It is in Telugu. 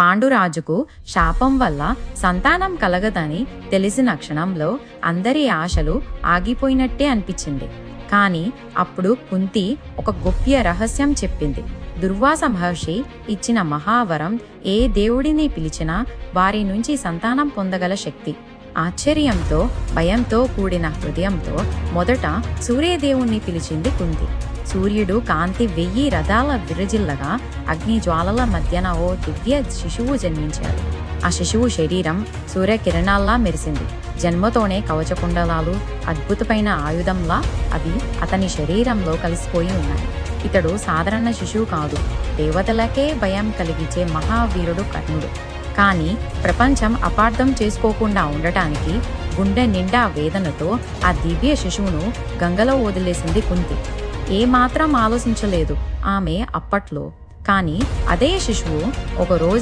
పాండురాజుకు శాపం వల్ల సంతానం కలగదని తెలిసిన క్షణంలో అందరి ఆశలు ఆగిపోయినట్టే అనిపించింది. కానీ అప్పుడు కుంతి ఒక గొప్ప రహస్యం చెప్పింది. దుర్వాస మహర్షి ఇచ్చిన మహావరం ఏ దేవుడిని పిలిచినా వారి నుంచి సంతానం పొందగల శక్తి. ఆశ్చర్యంతో భయంతో కూడిన హృదయంతో మొదట సూర్యదేవుణ్ణి పిలిచింది కుంతి. సూర్యుడు కాంతి వెయ్యి రథాల విరజిల్లగా అగ్ని జ్వాలల మధ్యన ఓ దివ్య శిశువు జన్మించాడు. ఆ శిశువు శరీరం సూర్యకిరణాల్లా మెరిసింది. జన్మతోనే కవచకుండలాలు అద్భుతమైన ఆయుధంలా అవి అతని శరీరంలో కలిసిపోయి ఉన్నాయి. ఇతడు సాధారణ శిశువు కాదు. దేవతలకే భయం కలిగించే మహావీరుడు కర్ణుడు. కానీ ప్రపంచం అపార్థం చేసుకోకుండా ఉండటానికి గుండె నిండా వేదనతో ఆ దివ్య శిశువును గంగలో వదిలేసింది కుంతి. ఏ మాత్రం ఆలోచించలేదు ఆమె అప్పట్లో. కానీ అదే శిశువు ఒక రోజు